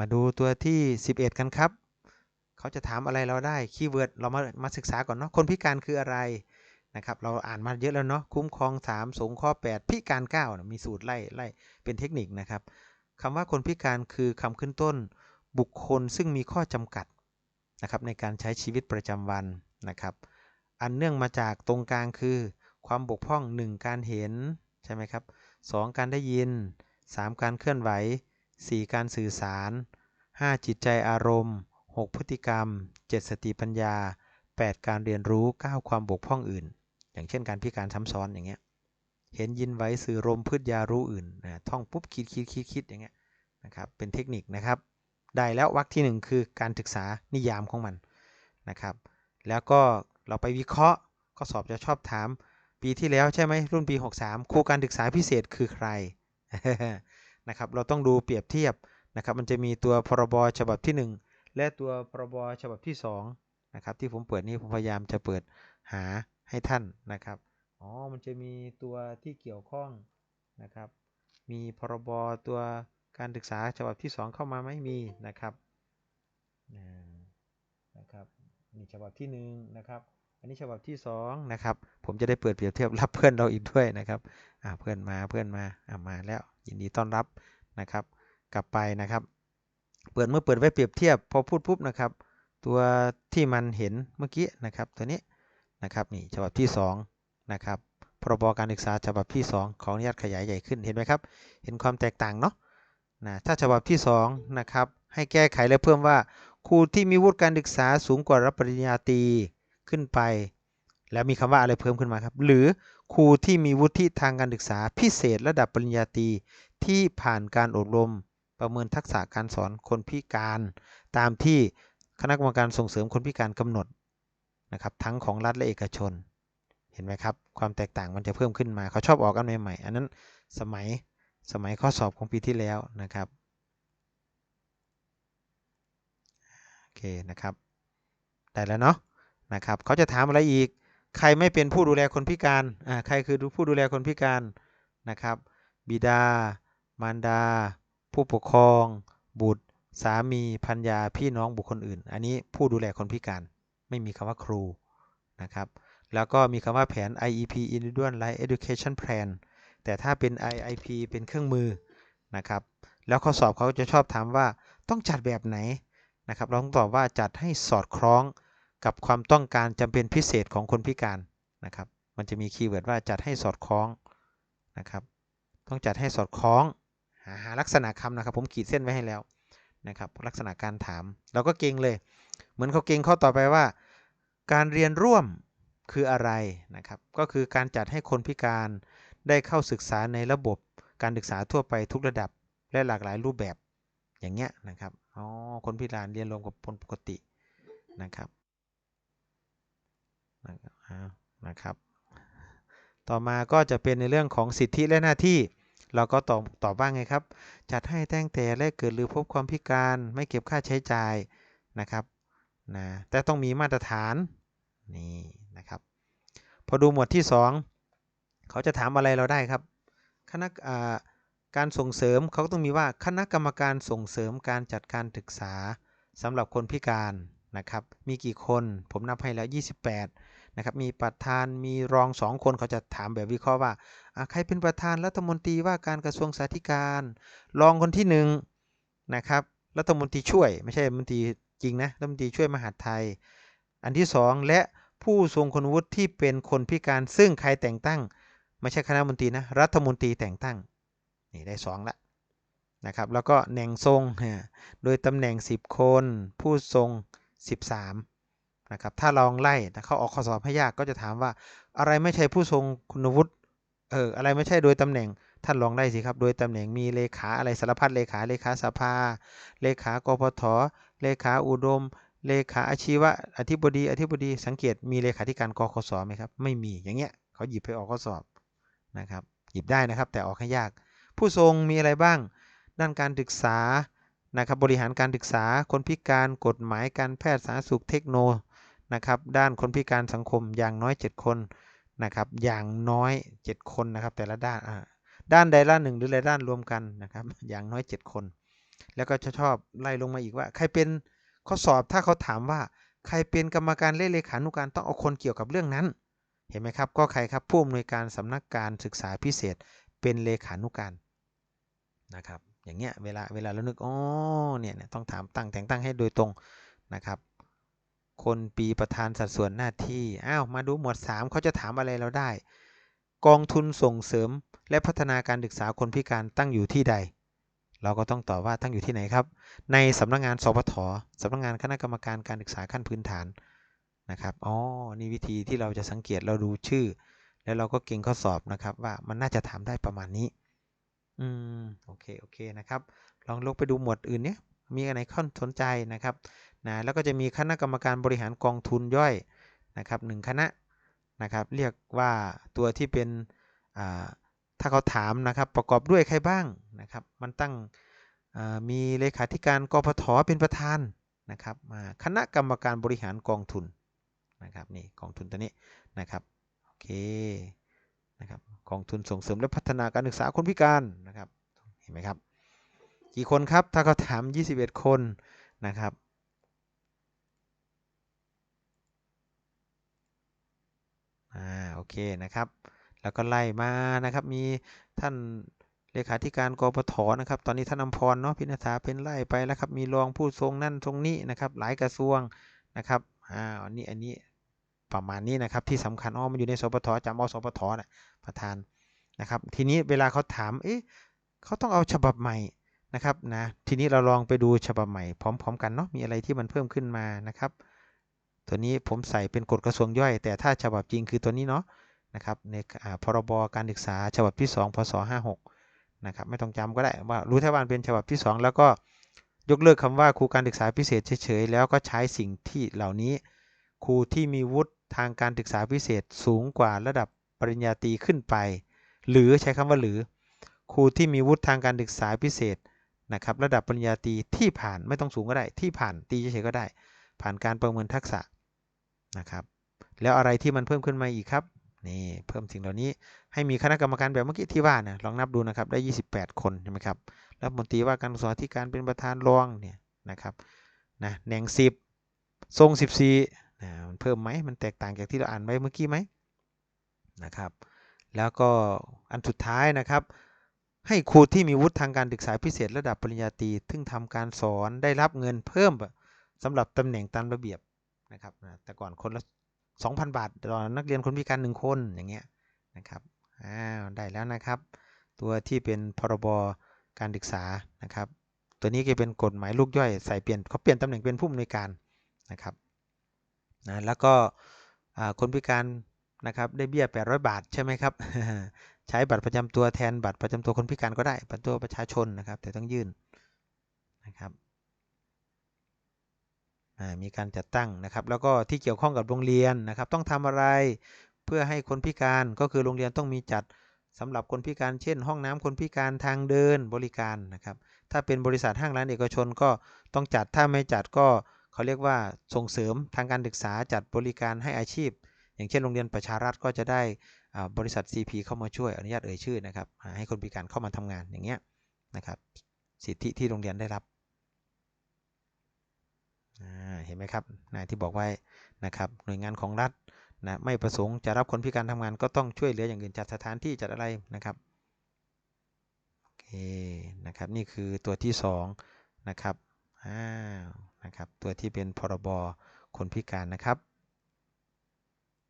มาดูตัวที่ 11 กันครับ เขาจะถามอะไรเราได้ คีย์เวิร์ดเรามามาศึกษาก่อนเนาะ คนพิการคืออะไรนะครับ เราอ่านมาเยอะแล้วเนาะ คุ้มครอง 3 สงเคราะห์8พิการ9นะมีสูตรไล่ไล่เป็นเทคนิคนะครับคำว่าคนพิการคือคำขึ้นต้น บุคคลซึ่งมีข้อจำกัดนะครับในการใช้ชีวิตประจำวันนะครับ อันเนื่องมาจากตรงกลางคือ ความบกพร่อง 1 การเห็นใช่ไหมครับ 2 การได้ยิน 3 การเคลื่อนไหว 4 การสื่อสาร 5 จิตใจอารมณ์ 6 พฤติกรรม 7 สติปัญญา 8 การเรียนรู้ 9 ความบกพร่องอื่น อย่างเช่นการพิการซ้ำซ้อนอย่างเงี้ยเห็นยินไว้สื่อรมพืชยารู้อื่นนะท่องปุ๊บคิดคิดคิดคิดอย่างเงี้ยนะครับเป็นเทคนิคนะครับ ได้แล้ววรรคที่ 1 คือการศึกษานิยามของมันนะครับ แล้วก็เราไปวิเคราะห์ข้อสอบจะชอบถาม ปีที่แล้วใช่ไหมรุ่นปี 63 ครูการศึกษาพิเศษคือใคร นะครับเราต้องดูเปรียบเทียบนะครับมันจะมีตัวพรบฉบับที่ 1 และตัวพรบฉบับที่2นะครับที่ผมเปิดนี้ผมพยายามจะเปิดหาให้ท่านนะครับอ๋อมันจะมีตัวที่เกี่ยวข้องนะครับ มีพรบตัวการศึกษาฉบับที่ 2 เข้ามาไหมมีนะครับนะครับนี่ฉบับที่1นะครับ อันนี้ฉบับที่2นะครับ ผมจะได้เปิดเปรียบเทียบรับเพื่อนเราอีกด้วยนะครับอ่าเพื่อนมาเพื่อนมาอ่ามาแล้วยินดีต้อนรับนะครับ กลับไปนะครับ เปิดเมื่อเปิดไว้เปรียบเทียบ พอพูดปุ๊บนะครับ ตัวที่มันเห็นเมื่อกี้นะครับ ตัวนี้นะครับนี่ฉบับที่2นะครับพรบการศึกษาฉบับที่ 2 ของอนุญาตขยายใหญ่ขึ้นเห็นไหมครับ เห็นความแตกต่างเนาะนะถ้าฉบับที่2นะครับให้แก้ไขและเพิ่มว่าครูที่มีวุฒิการศึกษาสูงกว่ารับปริญญาตรี ขึ้นไป แล้วมีคำว่าอะไรเพิ่มขึ้นมาครับ หรือครูที่มีวุฒิทางการศึกษาพิเศษระดับปริญญาตรีที่ผ่านการอบรมประเมินทักษะการสอนคนพิการ ตามที่คณะกรรมการส่งเสริมคนพิการกำหนดนะครับทั้งของรัฐและเอกชน เห็นไหมครับ ความแตกต่างมันจะเพิ่มขึ้นมาเขาชอบออกกันใหม่ๆอันนั้นสมัยสมัยข้อสอบของปีที่แล้วนะครับโอเคนะครับ ได้แล้วเนาะ นะครับเขาจะถามอะไรอีก ใครไม่เป็นผู้ดูแลคนพิการอ่าใครคือผู้ดูแลคนพิการนะครับ บิดา มารดา ผู้ปกครอง บุตร สามีพัญญาพี่น้องบุคคลอื่น อันนี้ผู้ดูแลคนพิการ ไม่มีคำว่าครูนะครับแล้วก็มีคำว่าแผน IEP Individual Life Education Plan แต่ถ้าเป็น IIP เป็นเครื่องมือนะครับ แล้วข้อสอบเขาจะชอบถามว่าต้องจัดแบบไหนนะครับเราต้องตอบว่าจัดให้สอดคล้อง กับความต้องการจำเป็นพิเศษของคนพิการนะครับ มันจะมีคีย์เวิร์ดว่าจัดให้สอดคล้องนะครับ ต้องจัดให้สอดคล้องหาหาลักษณะคำนะครับ ผมขีดเส้นไว้ให้แล้วนะครับ ลักษณะการถามเราก็เก่งเลย เหมือนเขาเก่งข้อต่อไปว่า การเรียนร่วมคืออะไรนะครับ ก็คือการจัดให้คนพิการได้เข้าศึกษาในระบบการศึกษาทั่วไปทุกระดับและหลากหลายรูปแบบอย่างเงี้ยนะครับ อ๋อ คนพิการเรียนรวมกับคนปกตินะครับ นะครับ ต่อมาก็จะเป็นในเรื่องของสิทธิและหน้าที่ เราก็ตอบตอบว่าไงครับ จัดให้แตั้งแต่แรกเกิดหรือพบความพิการไม่เก็บค่าใช้จ่ายนะครับนะแต่ต้องมีมาตรฐานนี่นะครับพอดูหมวดที่ 2 เขาจะถามอะไรเราได้ครับ คณะการส่งเสริมเขาต้องมีว่าคณะกรรมการส่งเสริมการจัดการศึกษาสำหรับคนพิการ นะครับมีกี่คนผมนับให้แล้ว 28นะครับมีประธานมีรองสองคนเขาจะถามแบบวิเคราะห์ว่าใครเป็นประธานรัฐมนตรีว่าการกระทรวงสาธารณสุขรองคนที่1นนะครับรัฐมนตรีช่วยไม่ใช่รัฐมนตรีจริงนะรัฐมนตรีช่วยมหาดไทย อันที่ 2 และผู้ทรงคุณวุฒิที่เป็นคนพิการซึ่งใครแต่งตั้ง ไม่ใช่คณะมนตรีนะรัฐมนตรีแต่งตั้งนี่ได้2ละนะครับแล้วก็แหน่งทรงโดยตำแหน่ง 10 คน ผู้ทรง 13นะครับถ้าลองไล่เขาออกข้อสอบให้ยากก็จะถามว่าอะไรไม่ใช่ผู้ทรงคุณวุฒิเอออะไรไม่ใช่โดยตำแหน่งท่านลองได้สิครับ โดยตำแหน่งมีเลขาอะไรสารพัดเลขาเลขาสภา เลขากพทเลขาอุดม เลขาอาชีวะอธิบดีอธิบดีสังเกตมีเลขาธิการกคสไหมครับไม่มีอย่างเงี้ยเขาหยิบไปออกข้อสอบนะครับหยิบได้นะครับแต่ออกให้ยาก ผู้ทรงมีอะไรบ้าง ด้านการศึกษา นะครับบริหารการศึกษาคนพิการกฎหมายการแพทย์สาธารณสุขเทคโนนะครับด้านคนพิการสังคมอย่างน้อย 7 คนนะครับอย่างน้อย 7 คนนะครับแต่ละด้านด้านใดด้านหนึ่งหรือหลายด้านรวมกันนะครับอย่างน้อย 7 คน แล้วก็จะชอบไล่ลงมาอีกว่า ใครเป็นข้อสอบถ้าเขาถามว่าใครเป็นกรรมการเลขานุการต้องเอาคนเกี่ยวกับเรื่องนั้น เห็นไหมครับ ก็ใครครับผู้อำนวยการสำนักการศึกษาพิเศษเป็นเลขานุการนะครับ อย่างเงี้ยเวลาเวลาเรานึกอ๋อเนี่ยต้องถามตั้งแต่งตั้งให้โดยตรงนะครับ คนปีประธานสัดส่วนหน้าที่อ้าวมาดูหมวด 3 เขาจะถามอะไรเราได้ กองทุนส่งเสริมและพัฒนาการศึกษาคนพิการตั้งอยู่ที่ใด เราก็ต้องตอบว่าตั้งอยู่ที่ไหนครับ ในสำนักงงานสพทสำนักงงานคณะกรรมการการศึกษาขั้นพื้นฐานนะครับอ๋อนี่วิธีที่เราจะสังเกตเราดูชื่อ แล้วเราก็เก่งข้อสอบนะครับว่ามันน่าจะถามได้ประมาณนี้ อืม โอเค โอเค นะครับ ลองลงไปดูหมวดอื่นเนี้ย มีอะไรข้อสนใจนะครับ นะ แล้วก็จะมีคณะกรรมการบริหารกองทุนย่อยนะครับหนึ่งคณะนะครับ เรียกว่าตัวที่เป็น ถ้าเขาถามนะครับ ประกอบด้วยใครบ้างนะครับ มันตั้งมีเลขาธิการกพทเป็นประธานนะครับ คณะกรรมการบริหารกองทุนนะครับ นี่กองทุนตัวนี้นะครับ โอเค นะครับกองทุนส่งเสริมและพัฒนาการศึกษาคนพิการนะครับเห็นไหมครับกี่คนครับถ้าเขาถาม 21 คนนะครับอ่าโอเคนะครับ แล้วก็ไล่มานะครับมีท่านเลขาธิการกปทนะครับ ตอนนี้ท่านอมพรเนาะพินาษาเป็นไล่ไปแล้วครับมีรองผู้ทรงนั่นทรงนี้นะครับ หลายกระทรวงนะครับอ่าอันนี้อันนี้ ประมาณนี้นะครับ ที่สำคัญอ๋อมันอยู่ในสปทจำเอสปทนะประธานนะครับ ทีนี้เวลาเขาถามเอ๊ะเขาต้องเอาฉบับใหม่นะครับนะทีนี้เราลองไปดูฉบับใหม่พร้อม ๆ กันเนาะมีอะไรที่มันเพิ่มขึ้นมานะครับ ตัวนี้ผมใส่เป็นกฎกระทรวงย่อย แต่ถ้าฉบับจริงคือตัวนี้เนาะนะครับในพรบการศึกษาฉบับที่ 2 พศ 56 นะครับ ไม่ต้องจำก็ได้ว่ารู้แค่ว่าเป็นฉบับที่ 2 แล้วก็ยกเลิกคำว่าครูการศึกษาพิเศษเฉยๆ แล้วก็ใช้สิ่งที่เหล่านี้ ครูที่มีวุฒิ ทางการศึกษาพิเศษสูงกว่าระดับปริญญาตรีขึ้นไป หรือใช้คำว่าหรือ ครูที่มีวุฒิทางการศึกษาพิเศษนะครับระดับปริญญาตรีที่ผ่านไม่ต้องสูงก็ได้ ที่ผ่านตีเฉยๆก็ได้ ผ่านการประเมินทักษะนะครับ แล้วอะไรที่มันเพิ่มขึ้นมาอีกครับนี่เพิ่มสิ่งเหล่านี้ให้มีคณะกรรมการแบบเมื่อกี้ที่ว่านะลองนับดูนะครับได้ 28 คนใช่ไหมครับแล้วมนตรีว่าการสอนที่การเป็นประธานรองเนี่ยนะครับนะแหน่ง10 ทรง 14 นะมันเพิ่มไหมมันแตกต่างจากที่เราอ่านไว้เมื่อกี้ไหมนะครับแล้วก็อันสุดท้ายนะครับ ให้ครูที่มีวุฒิทางการศึกษาพิเศษระดับปริญญาตรีซึ่งทำการสอนได้รับเงินเพิ่มสำหรับตำแหน่งตามระเบียบนะครับแต่ก่อนคนละ2,000 บาทต่อนักเรียนคนพิการหนึ่งคนอย่างเงี้ยนะครับอ้าวได้แล้วนะครับ ตัวที่เป็นพรบการศึกษานะครับ ตัวนี้ก็เป็นกฎหมายลูกย่อยใส่เปลี่ยนเขาเปลี่ยนตำแหน่งเป็นผู้อำนวยการนะครับ นะแล้วก็คนพิการนะครับได้เบี้ย 800 บาทใช่ไหมครับ ใช้บัตรประจำตัวแทนบัตรประจำตัวคนพิการก็ได้บัตรตัวประชาชนนะครับ แต่ต้องยื่นนะครับมีการจัดตั้งนะครับ แล้วก็ที่เกี่ยวข้องกับโรงเรียนนะครับ ต้องทำอะไรเพื่อให้คนพิการก็คือโรงเรียนต้องมีจัดสำหรับคนพิการเช่น ห้องน้ำคนพิการทางเดินบริการนะครับ ถ้าเป็นบริษัทห้างร้านเอกชนก็ต้องจัดถ้าไม่จัดก็ เขาเรียกว่าส่งเสริมทางการศึกษาจัดบริการให้อาชีพ อย่างเช่นโรงเรียนประชารัฐก็จะได้บริษัท CP เข้ามาช่วยอนุญาตเอ่ยชื่อนะครับให้คนพิการเข้ามาทำงานอย่างเงี้ยนะครับสิทธิที่โรงเรียนได้รับเห็นไหมครับนะที่บอกไว้นะครับหน่วยงานของรัฐนะไม่ประสงค์จะรับคนพิการทำงานก็ต้องช่วยเหลืออย่างอื่นจัดสถานที่จัดอะไรนะครับโอเคนะครับนี่คือตัวที่2นะครับอ้าว นะครับตัวที่เป็นพรบคนพิการนะครับ